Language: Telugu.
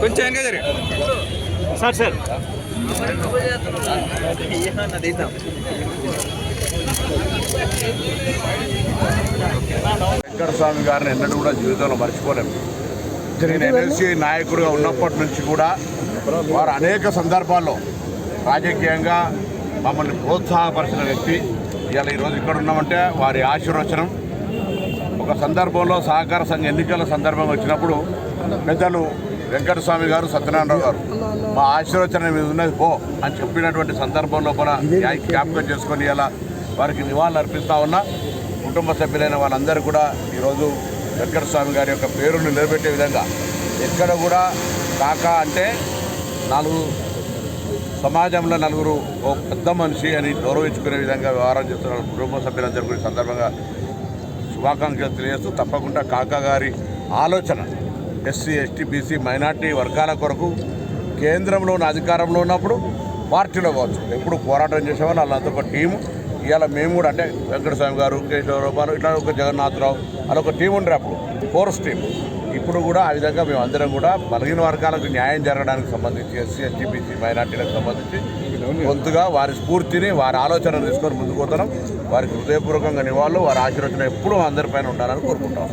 కొంచెం వెనక జరి. Sir sir. వెంకట స్వామి గారిని ఎన్నడూ కూడా జీవితంలో మర్చిపోలేము. నేను ఎన్ఎల్సీ నాయకుడిగా ఉన్నప్పటి నుంచి కూడా వారు అనేక సందర్భాల్లో రాజకీయంగా మమ్మల్ని ప్రోత్సాహపరిచిన వ్యక్తి. ఇవాళ ఈరోజు ఇక్కడ ఉన్నామంటే వారి ఆశీర్వచనం. ఒక సందర్భంలో సహకార సంఘ ఎన్నికల సందర్భం వచ్చినప్పుడు పెద్దలు వెంకటస్వామి గారు సత్యనారాయణరావు గారు మా ఆశీర్వచనం మీద ఉన్నది పో అని చెప్పినటువంటి సందర్భం లోపల జ్ఞాపకం చేసుకొని ఇలా వారికి నివాళులు అర్పిస్తూ ఉన్నా. కుటుంబ సభ్యులైన వాళ్ళందరూ కూడా ఈరోజు వెంకటస్వామి గారి యొక్క పేరును నిలబెట్టే విధంగా ఎక్కడ కూడా కాకా అంటే నాలుగు సమాజంలో నలుగురు ఓ పెద్ద మనిషి అని గౌరవించుకునే విధంగా వ్యవహారం చేస్తున్న కుటుంబ సభ్యులందరూ కూడా సందర్భంగా శుభాకాంక్షలు తెలియజేస్తూ తప్పకుండా కాకా గారి ఆలోచన ఎస్సీ ఎస్టీ బీసీ మైనార్టీ వర్గాల కొరకు కేంద్రంలో ఉన్న అధికారంలో ఉన్నప్పుడు పార్టీలో కావచ్చు. ఎప్పుడు పోరాటం చేసేవాళ్ళు వాళ్ళంతా ఒక టీము ఇవాళ మేము కూడా అంటే వెంకటస్వామి గారు కేశవరావు ఇట్లా ఒక జగన్నాథరావు అలా ఒక టీం ఉండరు అప్పుడు ఫోర్స్ టీం ఇప్పుడు కూడా ఆ విధంగా మేము అందరం కూడా బలహీన వర్గాలకు న్యాయం జరగడానికి సంబంధించి ఎస్సీ ఎస్టీ బీసీ మైనార్టీలకు సంబంధించి కొంతగా వారి స్ఫూర్తిని వారి ఆలోచనలు తీసుకొని ముందుకు పోతున్నాం. వారికి హృదయపూర్వకంగా నివాళులు వారి ఆశీర్వచనం ఎప్పుడూ అందరిపైన ఉండాలని కోరుకుంటాం